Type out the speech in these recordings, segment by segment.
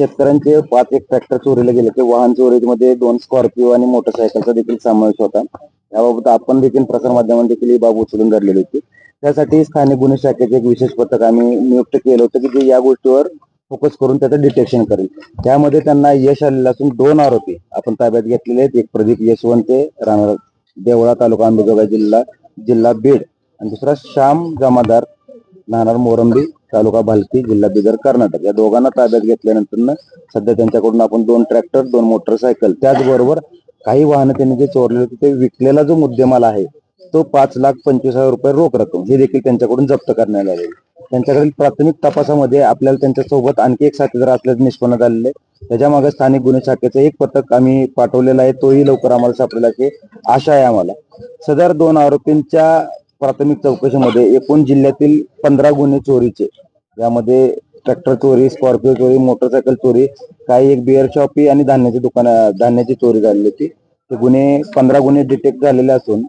शेतकऱ्यांचे पाच एक ट्रॅक्टर चोरीला गेले. ते वाहन चोरीमध्ये दोन स्कॉर्पिओ आणि मोटरसायकलचा देखील समावेश होता. याबाबत आपण देखील प्रसारमाध्यमांनी देखील ही बाब उचलून धरलेली होती. त्यासाठी स्थानिक गुन्हे शाखेचे एक विशेष पथक आम्ही नियुक्त केलं होतं की जे या गोष्टीवर फोकस करून त्याचं डिटेक्शन करेल. त्यामध्ये त्यांना यश आलेलं असून दोन आरोपी आपण ताब्यात घेतलेले आहेत. एक प्रदीप यशवंते राहणार देवळा तालुका अंबेजोगाई जिल्हा जिल्हा बीड. आणि दुसरा श्याम जमादार नाणार मोरंबी तालुका भालकी जिल्हा बिगर कर्नाटक. या दोघांना ताब्यात घेतल्यानंतर सध्या त्यांच्याकडून आपण दोन ट्रॅक्टर दोन मोटरसायकल त्याचबरोबर काही वाहनं त्यांनी जे चोरले होते ते विकलेला जो मुद्देमाल आहे तो पाच लाख पंचवीस हजार रुपये रोख रक्कम हे देखील त्यांच्याकडून जप्त करण्यात आले त्यांच्याकडील प्राथमिक तपासामध्ये आपल्याला त्यांच्यासोबत आणखी एक साथीदार असल्याचं निष्पन्न आलेले त्याच्यामागे स्थानिक गुन्हे शाखेचं एक पथक आम्ही पाठवलेलं आहे तोही लवकर आम्हाला सापडला की आशा आहे आम्हाला. सदर दोन आरोपींच्या प्राथमिक चौकशीमध्ये एकूण जिल्ह्यातील पंधरा गुन्हे चोरीचे. यामध्ये ट्रॅक्टर चोरी स्कॉर्पिओ चोरी मोटरसायकल चोरी काही एक बिअर शॉपी आणि धान्याची दुकान धान्याची चोरी झालेली होती. ते गुन्हे पंधरा गुन्हे डिटेक्ट झालेले असून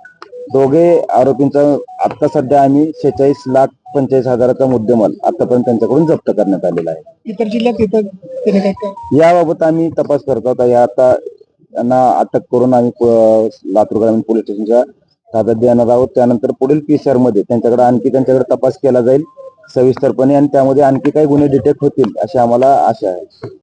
दोघे आरोपींचा आता सध्या आम्ही शेहेचाळीस लाख पंचेचाळीस हजाराचा मुद्देमाल आतापर्यंत त्यांच्याकडून जप्त करण्यात आलेला आहे. इतर जिल्ह्यात याबाबत आम्ही तपास करत आहोत. या आता त्यांना अटक करून आम्ही लातूर ग्रामीण पोलीस स्टेशनच्या ताब्यात देणार आहोत. त्यानंतर पुढील पीसीआरमध्ये त्यांच्याकडे आणखी त्यांच्याकडे तपास केला जाईल सविस्तरपणे आणि त्यामध्ये आणखी काही गुन्हे डिटेक्ट होतील अशी आम्हाला आशा आहे.